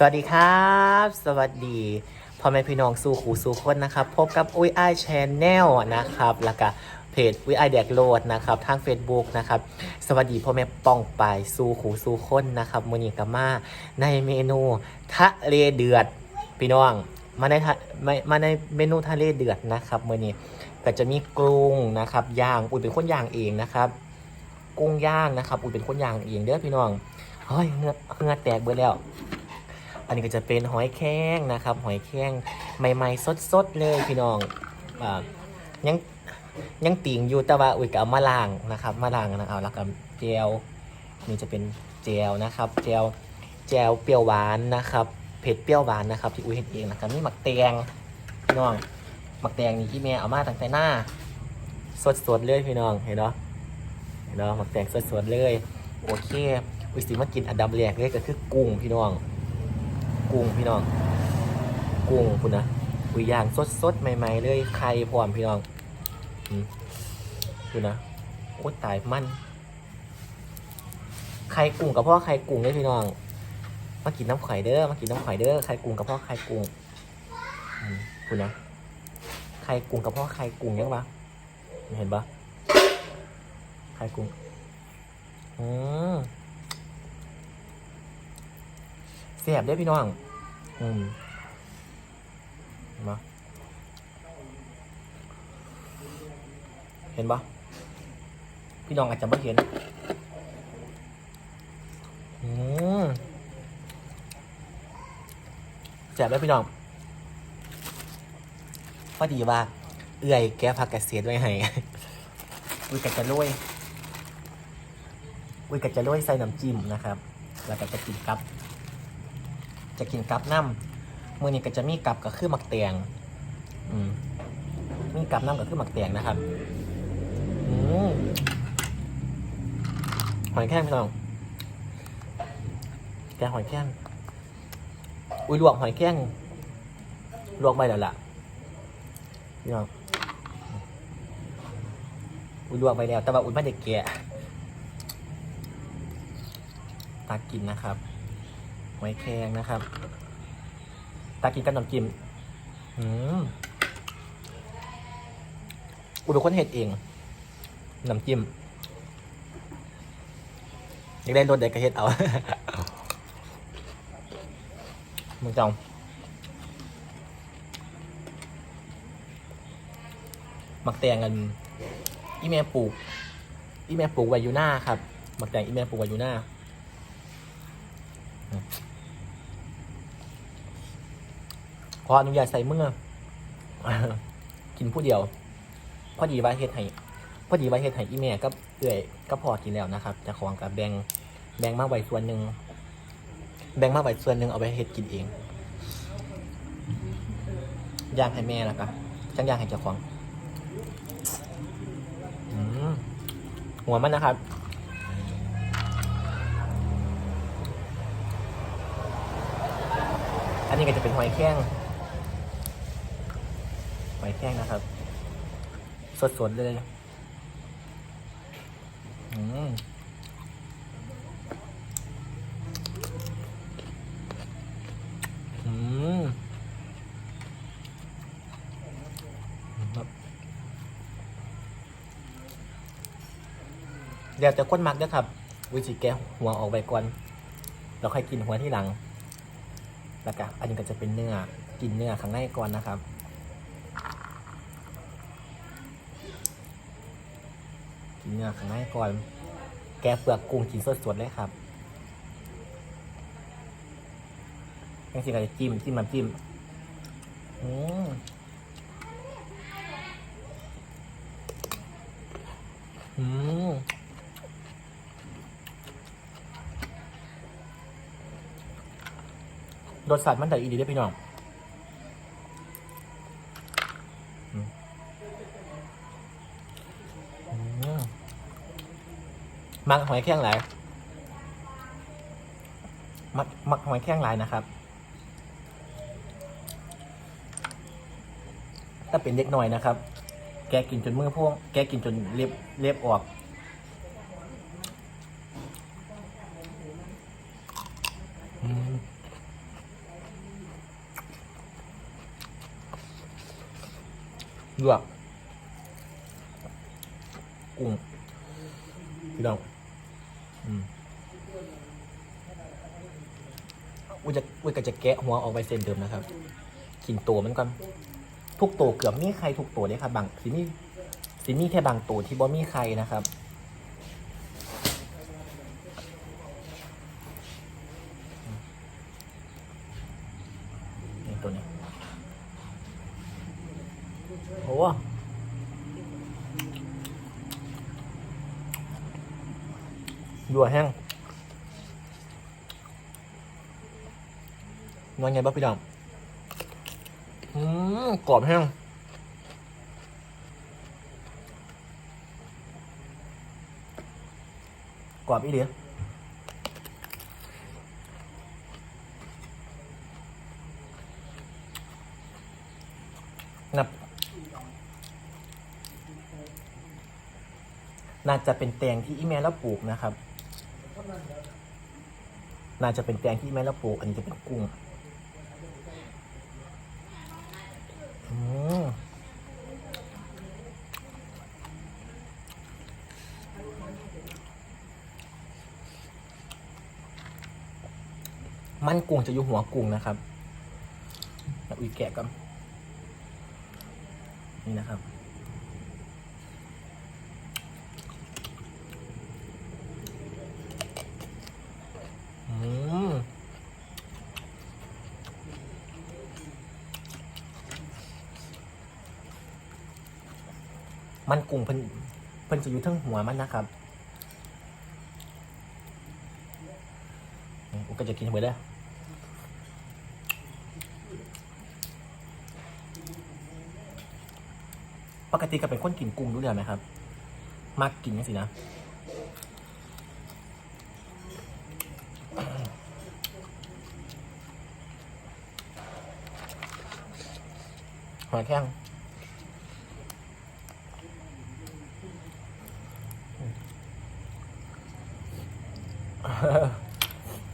สวัสดีครับ สวัสดีพ่อแม่พี่น้องสู่ขูสู่คนนะครับ พบกับอุ้ยไอแชนแนลนะครับ แล้วก็เพจอุ้ยไอแดกโลดนะครับทาง Facebook นะครับ สวัสดีพ่อแม่ป้องปายสู่ขูสู่คนนะครับมือนี้กามาในเมนูทะเลเดือดพี่น้อง มาในทะมามาในเมนูทะเลเดือดนะครับมือนี้ก็จะมีกุ้งนะครับย่างอุ้ยเป็นคนย่างเองนะครับกุ้งย่างนะครับ อุ้ยเป็นคนย่างเองเด้อพี่น้องเฮ้ยเหงือเงือแตกเบิดแล้ว อันนี้ก็จะเป็นหอยแครงนะครับ หอยแครงใหม่ๆสดๆเลยพี่น้องอ่ายังยังติ่งอยู่แต่ว่าอุ้ยก็เอามาล้างนะครับ มาล้างนะเอาแล้วก็เจลนี่จะเป็นเจลนะครับเจลเจลเปรี้ยวหวานนะครับเผ็ดเปรี้ยวหวานนะครับที่อุ้ยเห็นเองนะครับนี่หมักแตงพี่น้องหมักแตงนี่ที่แม่เอามาตั้งแต่หน้า สดๆเลยพี่น้องเห็นเนาะเห็นเนาะหมักแตงสดๆเลย โอเคอุ้ยสิมากินอันดับแรกเลยก็คือกุ้งพี่น้อง กุ้งพี่น้อง กุ้งคุณนะกุยย่างสดสดๆใหม่ๆเลยไข่พร้อมพี่น้องคุณนะโอ้ตายมันไข่กุ้งกับพ่อไข่กุ้งเด้อพี่น้อง มากินน้ำข่อยเด้อมากินน้ำข่อยเด้อไข่กุ้งกับพ่อไข่กุ้งคุณนะไข่กุ้งกับพ่อไข่กุ้งยังปะเห็นปะไข่กุ้งอืม เสียบได้พี่น้อง อืมมาเห็นปะพี่น้องอาจจะไม่เห็น อืมเสียบได้พี่น้องพอดีว่า เอื่อยแกผักกระเสียดไว้ให้อุ้ยกัจะโรยอุ้ยกัจะโรยใส่น้ำจิ้มนะครับ แล้วก็จะกินกับ จะกินกับน้ำมือนี้ก็จะมีกับก็คือหมักแตงอืมมีกับน้ำก็คือหมักแตงนะครับอืมหอยแครงพี่น้องแกงหอยแครงอุ้ยลวกหอยแครงลวกไปแล้วล่ะพี่น้องอุ้ยลวกไปแล้วแต่ว่าอุ้ยไม่ได้แกะตักกินนะครับ หอยแครงนะครับตากินกับน้ำจิ้มอืมอุดมคนเห็ดเองน้ำจิ้มอยากได้รสเด็กก็เห็ดเอามึงจองมักแตงกัน อีเมลปลูก อีเมลปลูกไวยูน้าครับ มักแตงอีเมลปลูกไวาอยูน้า ขออนุญาตใส่เมื่อกินผู้เดียว พอดีว่าเฮ็ดให้พอดีว่าเฮ็ดให้อีแม่ก็เอื่อยก็พอกินแล้วนะครับจะของกับแบ่งแบ่งมาไว้ส่วนหนึ่งแบ่งมาไว้ส่วนหนึ่งเอาไปเฮ็ดกินเองย่างให้แม่แล้วกันจังย่างให้เจ้าของหัวมันนะครับอันนี้ก็จะเป็นหอยแครง อยแครงนะครับ สดๆเลยอืมอืมครับเดี๋ยวจะก้นมักด้วยครับวิจิแกหัวออกไปก่อนเราค่อยกินหัวที่หลัง แล้วก็อันนี้ก็จะเป็นเนื้อ กินเนื้อข้างในก่อนนะครับ กินเนื้อข้างในก่อน แกะเปลือกกุ้งกินสดๆเลยครับยังสิก็จะจิ้มจิ้มน้ำจิ้มอืมอืมรสชาติมันได้อีดีได้พี่น้อง มักหอยแข้งลายมักมักหอยแข้งลายนะครับถ้าเป็นเล็กหน่อยนะครับ แกกินจนมือพวง แกกินจนเล็บเล็บออก ลวกกุ้งที่น้อ อุ้ยจะอุ้ยก็จะแกะหัวออกไปเส้นเดิมนะครับกินตัวมันก่อนทุกตัวเกือบมีใครทุกตัวเลยครับบางสิมีสิมีแค่บางตัวที่บ่มีใครนะครับนี่ตัวนี้โอ้ดัวแห้ง นอนไงบ้างพี่ดองอืมกรอบแห้งกรอบอีเดียนับน่าจะเป็นแตงที่อีเมลแล้วปลูกนะครับ น่าจะเป็นแตงที่อีเมลแล้วปลูก อันนี้จะเป็นกุ้งอืม มันกุ้งจะอยู่หัวกุ้งนะครับแล้วอุ้ยแกะกันนี่นะครับมันกุ้งเพิ่นเพิ่นจะอยู่ทั้งหัวมันนะครับ ก็จะกินไปเลย ปกติก็เป็นคนกินกุ้งรู้เรื่องไหมครับมากกินนี่สินะหอยแข้ง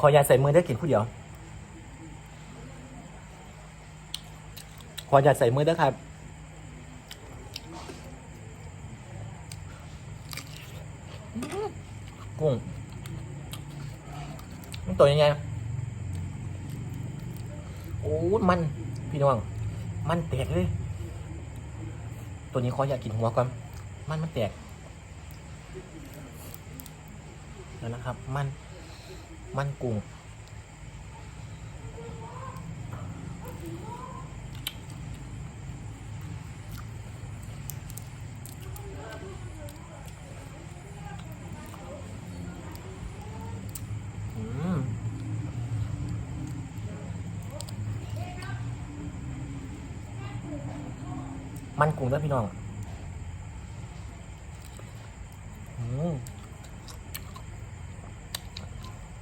ขอยาใส่มือได้กินผู้เดียว ขอยาใส่มือได้ครับ กุ้ง มันตัวยังไงโอ้มันพี่น้อง มันแตกเลย ตัวนี้ขออยากกินหัวก่อน มันมันแตกแล้วนะครับ มัน มันกุ้ง อืม มันกุ้งด้วยพี่น้อง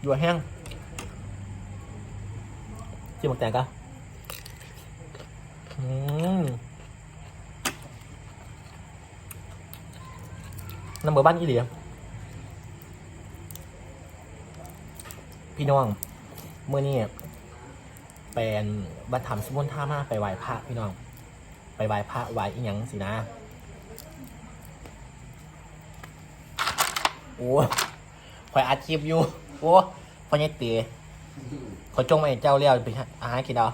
อยู่แห้งจิ้มหมักแตงกะอืมน้ำเบอร์บ้านอีเหลียพี่น้องเมื่อนี้เป็นบัตรธรรมสมุนท่ามาไปไหว้พระพี่น้อง ไปไหว้พระไหว้อีหยังสินะ โอ้คอยอัดคลิปอยู่ โอ้พ่อใหญ่เตี๋ขาจงมาให้เจ้าเลี้ยวไปอาหารกินเอา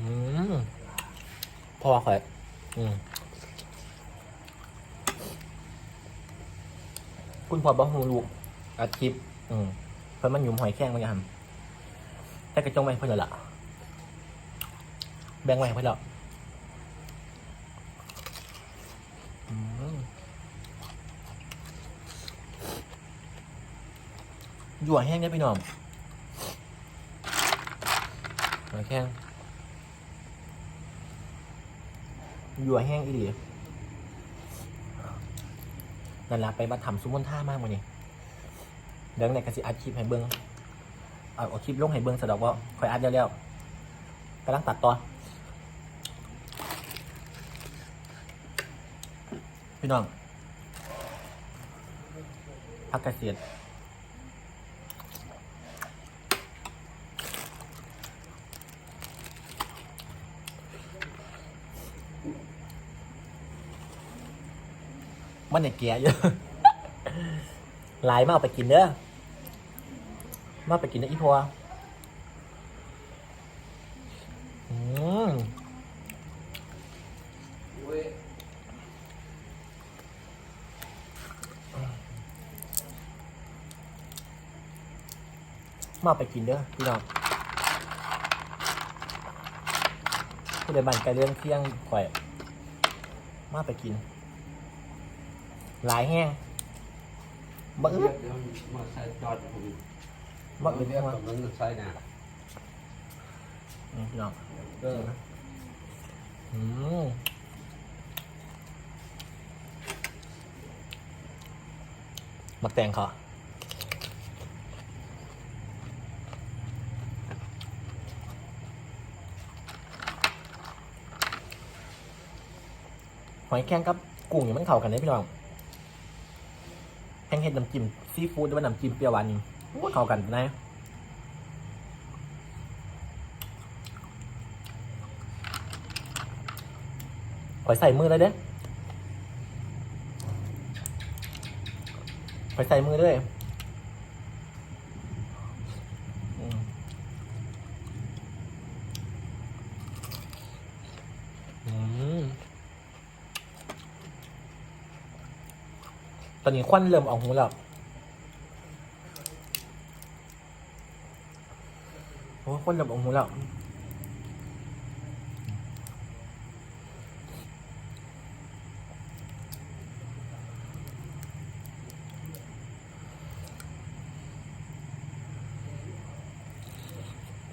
อืมพ่อคอย อืมคุณพ่อบอกหูลูกอัดคลิป อืมเพิ่นมันหยุ่มหอยแข้งมันยังทำแต่กระจงไปเพื่อนละแบ่งไว้ให้เพื่อนแล้วอืม หยั่วแห้งได้พี่น้องหยั่วแห้งหยั่วแห้งอีหลีนั่นละไปมาทำซุมมอนท่ามากมันนี่เดี๋ยวในกระสิอัดคลิปให้เบิ้งเอาเอาคลิปลงให้เบิ้งสะดอกว่าคอยอัดแล้วๆกำลังตัดต่อพี่น้องพักเกษตร มันเนี่ยเกียเยอะหลายมาเอาไปกินเด้อมาเอาไปกินเด้อีพัวอืมมาไปกินเด้อพี่น้องผู้ใดบันไกลเรื่องเที่ยงข่อย มาไปกิน หลายแห้งบ่อึดเดี๋ยวมาใส่จอดผมบ่อึดเรียกมาตรงนั้นใส่นะอืมพี่น้องเอออืมมักแตงเขาหอยแครงกับกุ้งเนี่ยมันเข้ากันได้พี่น้องแห้ง เห็ดน้ำจิ้มซีฟู้ดด้วยน้ำจิ้มเปรี้ยวหวานนี่โอ้เข้ากันนะหอยใส่มือเลยเด้หอยใส่มือด้วยอืมอืม ต อนนี้ควันเริ่มออกหูแล้วโอ้ควันเริ่มออกหูแล้ว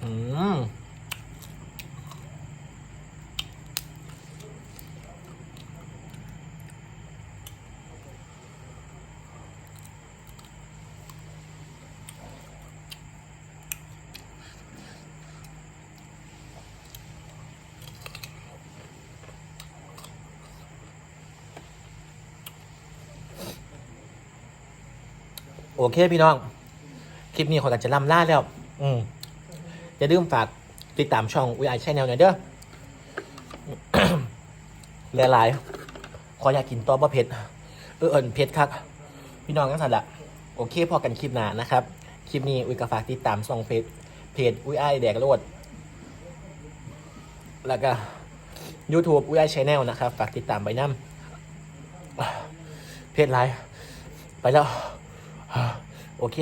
อืม โอเคพี่น้อง คลิปนี้ขอกันจะล่ำล่าแล้ว อืมอย่าลืมฝากติดตามช่องวิไอชแนลหน่อยเด้อหลายๆขออยากกินตัวบะเผ็ดเออเอิญเผ็ดครับพี่น้องกันสันละโอเคพอกันคลิปหน้านะครับ คลิปนี้อุ้ยก็ฝากติดตามช่องเพจเพจอุ้ยไอแดกโลดแล้วก็ YouTube อุ้ยไอชแนลนะครับ ฝากติดตามไปน้ำเพจไลน์ไปแล้ว โอเค